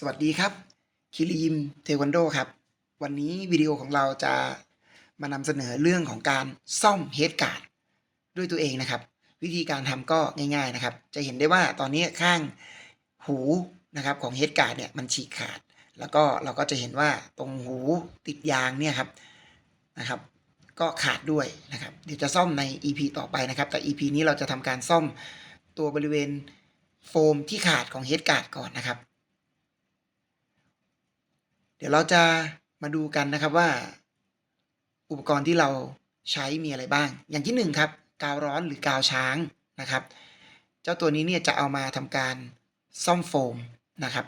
สวัสดีครับ คิริยิมเทควันโดครับ วันนี้วิดีโอของเราจะมานำเสนอเรื่องของการซ่อมเฮดการ์ดด้วยตัวเองนะครับ วิธีการทำก็ง่ายๆนะครับ จะเห็นได้ว่าตอนนี้ข้างหูนะครับของเฮดการ์ดเนี่ยมันฉีกขาด แล้วก็เราก็จะเห็นว่าตรงหูติดยางเนี่ยครับนะครับก็ขาดด้วยนะครับ เดี๋ยวจะซ่อมใน EP ต่อไปนะครับ แต่ EP นี้เราจะทำการซ่อมตัวบริเวณโฟมที่ขาดของเฮดการ์ดก่อนนะครับ เดี๋ยวเราจะมาดูกันนะครับว่า อุปกรณ์ที่เราใช้มีอะไรบ้าง อย่างที่หนึ่งครับ กาวร้อนหรือกาวช้างนะครับ เจ้าตัวนี้เนี่ยจะเอามาทำการซ่อมโฟมนะครับ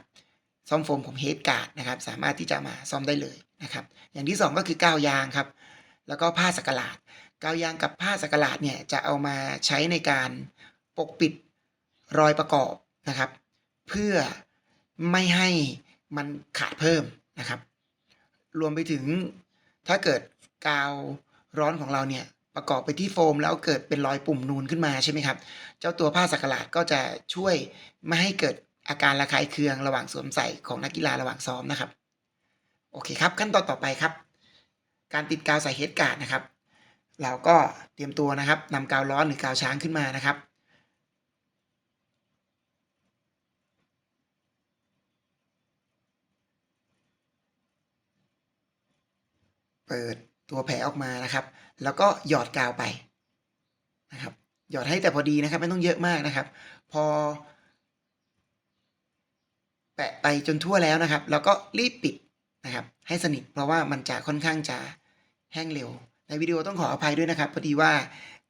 ซ่อมโฟมของเฮดการ์ดนะครับ สามารถที่จะมาซ่อมได้เลยนะครับ อย่างที่สองก็คือกาวยางครับ แล้วก็ผ้าสักหลาดกาวยางกับผ้าสักหลาดเนี่ยจะเอามาใช้ในการปกปิดรอยประกอบนะครับ เพื่อไม่ให้มันขาดเพิ่ม นะครับ รวมไปถึงถ้าเกิดกาวร้อนของเราเนี่ยประกอบไปที่โฟมแล้วเกิดเป็นรอยปุ่มนูนขึ้นมาใช่ไหมครับ เจ้าตัวผ้าสักหลาดก็จะช่วยไม่ให้เกิดอาการระคายเคืองระหว่างสวมใส่ของนักกีฬาระหว่างซ้อมนะครับ โอเคครับ ขั้นตอนต่อไปครับ การติดกาวใส่เฮดการ์ดนะครับ เราก็เตรียมตัวนะครับนำกาวร้อนหรือกาวช้างขึ้นมานะครับ เปิดตัวแผลออกมานะครับ แล้วก็หยอดกาวไปนะครับ หยอดให้แต่พอดีนะครับ ไม่ต้องเยอะมากนะครับ พอ แปะไปจนทั่วแล้วนะครับ แล้วก็รีบปิดนะครับ ให้สนิทเพราะว่ามันจะค่อนข้างจะแห้งเร็ว ในวิดีโอต้องขออภัยด้วยนะครับ พอดีว่า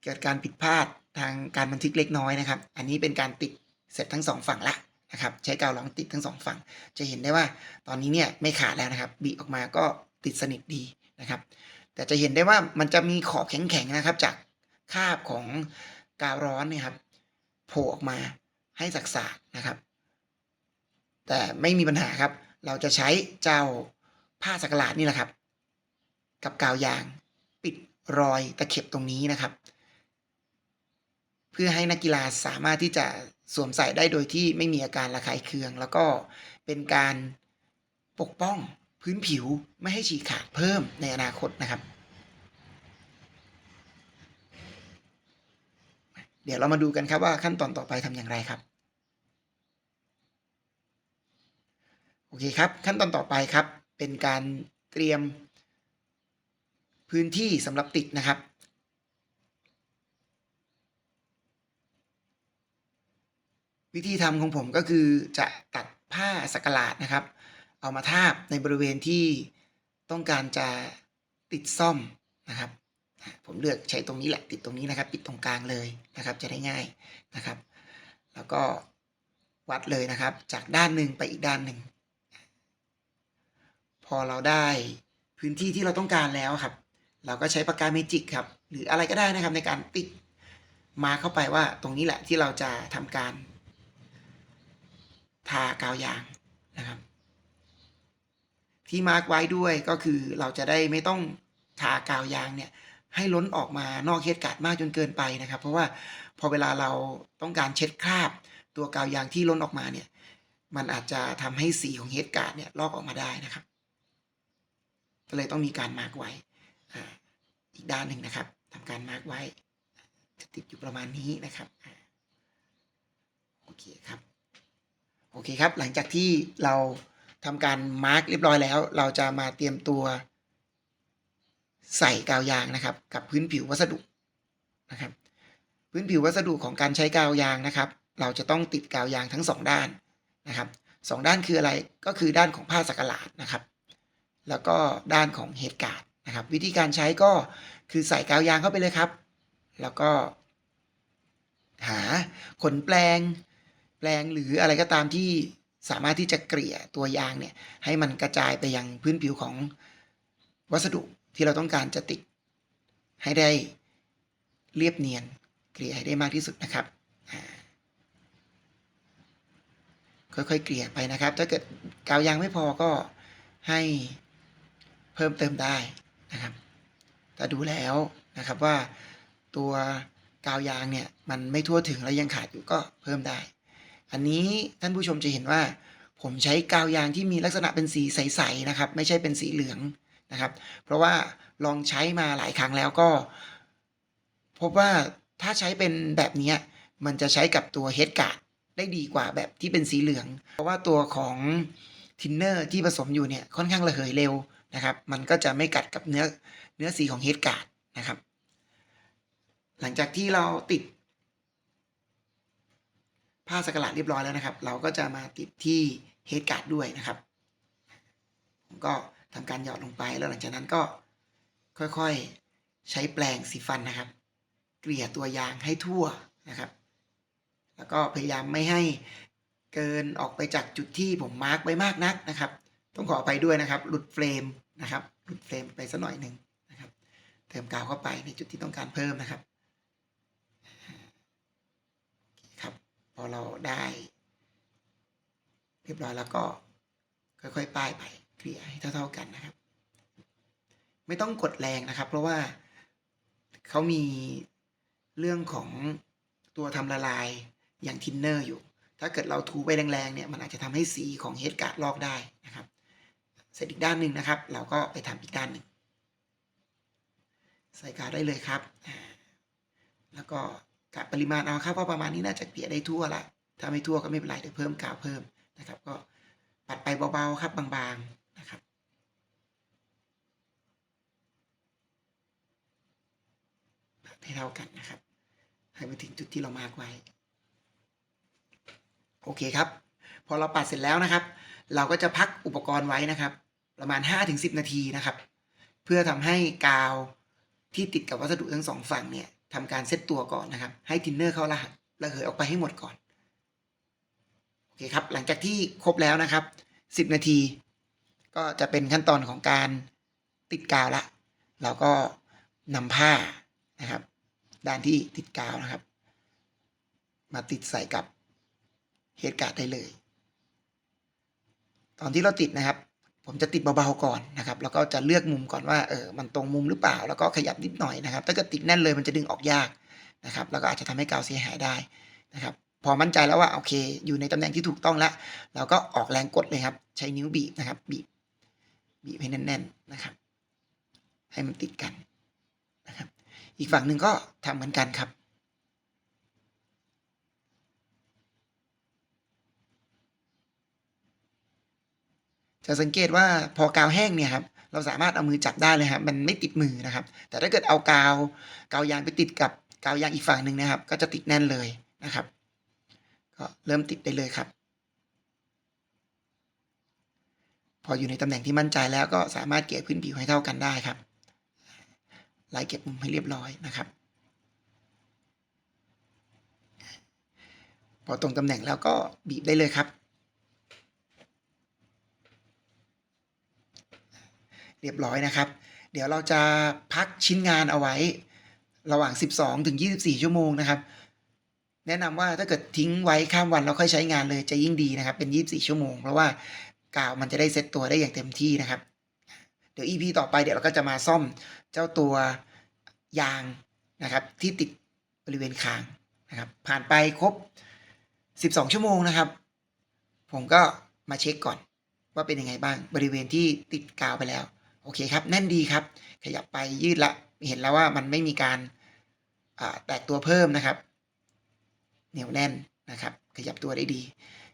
เกิดการผิดพลาดทางการบันทึกเล็กน้อยนะครับ อันนี้เป็นการติดเสร็จทั้งสองฝั่งละนะครับ ใช้กาวรองติดทั้งสองฝั่ง จะเห็นได้ว่าตอนนี้เนี่ยไม่ขาดแล้วนะครับบีบออกมาก็ติดสนิทดี นะครับ แต่จะเห็นได้ว่ามันจะมีขอบแข็งๆนะครับ จากคาบของกาวร้อนเนี่ยครับโผล่ออกมาให้สักๆนะครับ แต่ไม่มีปัญหาครับ เราจะใช้เจ้าผ้าสักหลาดนี่แหละครับ กับกาวยางปิดรอยตะเข็บตรงนี้นะครับ เพื่อให้นักกีฬาสามารถที่จะสวมใส่ได้โดยที่ไม่มีอาการระคายเคือง แล้วก็เป็นการปกป้อง พื้นผิวไม่ให้ฉีกขาดเพิ่มในอนาคตนะครับ เดี๋ยวเรามาดูกันครับว่าขั้นตอนต่อไปทำอย่างไรครับ โอเคครับ ขั้นตอนต่อไปครับ เป็นการเตรียมพื้นที่สำหรับติดนะครับวิธีทำของผมก็คือจะตัดผ้าสักหลาดนะครับ เอามาทาบในบริเวณที่ต้องการจะติดซ่อมนะครับ ผมเลือกใช้ตรงนี้แหละติดตรงนี้นะครับ ปิดตรงกลางเลยนะครับ จะได้ง่ายนะครับ แล้วก็วัดเลยนะครับ จากด้านหนึ่งไปอีกด้านหนึ่งพอเราได้พื้นที่ที่เราต้องการแล้วครับ เราก็ใช้ปากกาเมจิกครับ หรืออะไรก็ได้นะครับในการติ๊กมาเข้าไปว่าตรงนี้แหละที่เราจะทำการ ทากาวยางนะครับ ที่มาร์กไว้ด้วยก็คือเราจะได้ไม่ต้องทากาวยางเนี่ยให้ล้นออกมานอกเฮดการ์ดมากจนเกินไปนะครับ เพราะว่าพอเวลาเราต้องการเช็ดคราบ ตัวกาวยางที่ล้นออกมาเนี่ยมันอาจจะทำให้สีของเฮดการ์ดเนี่ยลอกออกมาได้นะครับ ก็เลยต้องมีการมาร์กไว้อีกด้านหนึ่งนะครับทำการมาร์กไว้ จะติดอยู่ประมาณนี้นะครับโอเคครับโอเคครับ หลังจากที่เรา ทำการมาร์กเรียบร้อยแล้ว เราจะมาเตรียมตัว ใส่กาวยางนะครับ กับพื้นผิววัสดุนะครับ พื้นผิววัสดุของการใช้กาวยางนะครับ เราจะต้องติดกาวยางทั้งสองด้านนะครับสองด้านคืออะไรก็คือด้านของผ้าสักหลาดนะครับ แล้วก็ด้านของเฮดการณ์นะครับ วิธีการใช้ก็คือใส่กาวยางเข้าไปเลยครับ แล้วก็ หาขนแปลงแปลงหรืออะไรก็ตามที่ สามารถที่จะเกลี่ยตัวยางเนี่ยให้มันกระจายไปยังพื้นผิวของวัสดุที่เราต้องการจะติดให้ได้เรียบเนียนเกลี่ยให้ได้มากที่สุดนะครับ ค่อยๆเกลี่ยไปนะครับ ถ้าเกิดกาวยางไม่พอก็ให้เพิ่มเติมได้นะครับถ้าดูแล้วนะครับว่าตัวกาวยางเนี่ยมันไม่ทั่วถึงแล้วยังขาดอยู่ก็เพิ่มได้ อันนี้ท่านผู้ชมจะเห็นว่า ผมใช้กาวยางที่มีลักษณะเป็นสีใสๆนะครับ ไม่ใช่เป็นสีเหลืองนะครับ เพราะว่าลองใช้มาหลายครั้งแล้วก็ พบว่าถ้าใช้เป็นแบบนี้มันจะใช้กับตัวเฮดการ์ดได้ดีกว่าแบบที่เป็นสีเหลือง เพราะว่าตัวของทินเนอร์ที่ผสมอยู่เนี่ยค่อนข้างระเหยเร็วนะครับ มันก็จะไม่กัดกับเนื้อเนื้อสีของเฮดการ์ดนะครับ หลังจากที่เราติด ผ้าสกหลาดเรียบร้อยแล้วนะครับ เราก็จะมาติดที่เฮดการ์ดด้วยนะครับ ผมก็ทำการหยอดลงไปแล้วหลังจากนั้นก็ค่อยๆใช้แปรงสีฟันนะครับ เกลี่ยตัวยางให้ทั่วนะครับ แล้วก็พยายามไม่ให้เกินออกไปจากจุดที่ผมมาร์กไว้มากนักนะครับ ต้องขอไปด้วยนะครับ หลุดเฟรมนะครับ หลุดเฟรมไปสักหน่อยหนึ่งนะครับ เติมกาวเข้าไปในจุดที่ต้องการเพิ่มนะครับครับ พ อเราได้เรียบร้อยแล้วก็ค่อยๆป้ายไปเกลี่ยให้เท่า ๆกันนะครับ ไม่ต้องกดแรงนะครับ เพราะว่าเขามีเรื่องของตัวทำละลายอย่างทินเนอร์อยู่ ถ้าเกิดเราถูไปแรงๆเนี่ยมันอาจจะทำให้สีของเฮดการ์ดลอกได้นะครับ เสร็จอีกด้านหนึ่งนะครับ เราก็ไปทำอีกด้านหนึ่งใส่กาวได้เลยครับ แล้วก็ กะปริมาณเอาครับว่าประมาณนี้น่าจะเกลี่ยได้ทั่วละถ้าไม่ทั่วก็ไม่เป็นไรเดี๋ยวเพิ่มกาวเพิ่มนะครับ ก็ปัดไปเบาๆครับบางๆนะครับให้เท่ากันนะครับ ให้มาถึงจุดที่เรามาร์กไว้ โอเคครับ พอเราปัดเสร็จแล้วนะครับ เราก็จะพักอุปกรณ์ไว้นะครับ ประมาณ 5-10 นาทีนะครับ เพื่อทำให้กาวที่ติดกับวัสดุทั้งสองฝั่งเนี่ย ทำการเซตตัวก่อนนะครับ ให้ทินเนอร์เขาละระเหยออกไปให้หมดก่อน โอเคครับ หลังจากที่ครบแล้วนะครับ 10 นาที ก็จะเป็นขั้นตอนของการติดกาวละเราก็นำผ้านะครับ ด้านที่ติดกาวนะครับ มาติดใส่กับเฮดการ์ดได้เลย ตอนที่เราติดนะครับ ผมจะติดเบาๆก่อนนะครับ แล้วก็จะเลือกมุมก่อนว่าเออมันตรงมุมหรือเปล่า แล้วก็ขยับนิดหน่อยนะครับ ถ้าเกิดติดแน่นเลยมันจะดึงออกยากนะครับ แล้วก็อาจจะทำให้กาวเสียหายได้นะครับ พอมั่นใจแล้วว่าโอเค อยู่ในตำแหน่งที่ถูกต้องแล้ว เราก็ออกแรงกดเลยครับ ใช้นิ้วบีบนะครับ บีบ บีบให้แน่น ๆนะครับ ให้มันติดกันนะครับ อีกฝั่งหนึ่งก็ทำเหมือนกันครับ จะสังเกตว่าพอกาวแห้งเนี่ยครับเราสามารถเอามือจับได้เลยครับมันไม่ติดมือนะครับ แต่ถ้าเกิดเอากาวกาวยางไปติดกับกาวยางอีกฝั่งหนึ่งนะครับ ก็จะติดแน่นเลยนะครับ ก็เริ่มติดได้เลยครับ พออยู่ในตำแหน่งที่มั่นใจแล้วก็สามารถเกลี่ยพื้นผิวให้เท่ากันได้ครับไล่เก็บมุมให้เรียบร้อยนะครับ พอตรงตำแหน่งแล้วก็บีบได้เลยครับ เรียบร้อยนะครับ เดี๋ยวเราจะพักชิ้นงานเอาไว้ ระหว่าง 12 ถึง 24 ชั่วโมงนะครับ แนะนำว่าถ้าเกิดทิ้งไว้ข้ามวันแล้วค่อยใช้งานเลยจะยิ่งดีนะครับ เป็น 24 ชั่วโมง เพราะว่ากาวมันจะได้เซ็ตตัวได้อย่างเต็มที่นะครับ เดี๋ยว EP ต่อไปเดี๋ยวเราก็จะมาซ่อมเจ้าตัวยางนะครับ ที่ติดบริเวณคางนะครับ ผ่านไปครบ 12 ชั่วโมงนะครับ ผมก็มาเช็คก่อนว่าเป็นยังไงบ้างบริเวณที่ติดกาวไปแล้ว โอเคครับแน่นดีครับ ขยับไปยืดละเห็นแล้วว่ามันไม่มีการแตกตัวเพิ่มนะครับ เหนียวแน่นนะครับ ขยับตัวได้ดี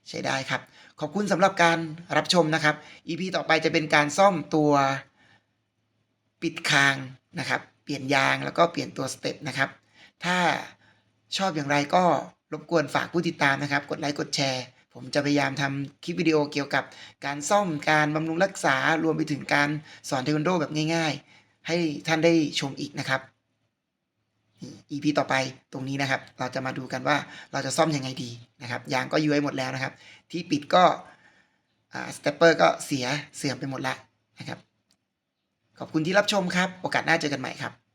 ใช้ได้ครับ ขอบคุณสำหรับการรับชมนะครับ EP ต่อไปจะเป็นการซ่อมตัวปิดคางนะครับ เปลี่ยนยางแล้วก็เปลี่ยนตัวสเต็ปนะครับ ถ้าชอบอย่างไรก็รบกวนฝากผู้ติดตามนะครับ กดไลค์กดแชร์ ผมจะพยายามทำคลิปวิดีโอเกี่ยวกับการซ่อมการบำรุงรักษารวมไปถึงการสอนเทควันโดแบบง่าย ๆ ให้ท่านได้ชมอีกนะครับ EP ต่อไปตรงนี้นะครับ เราจะมาดูกันว่าเราจะซ่อมยังไงดีนะครับยางก็ย้วยหมดแล้วนะครับ ที่ปิดก็สเตปเปอร์ก็เสียเสื่อมไปหมดละนะครับ ขอบคุณที่รับชมครับ โอกาสหน้าเจอกันใหม่ครับ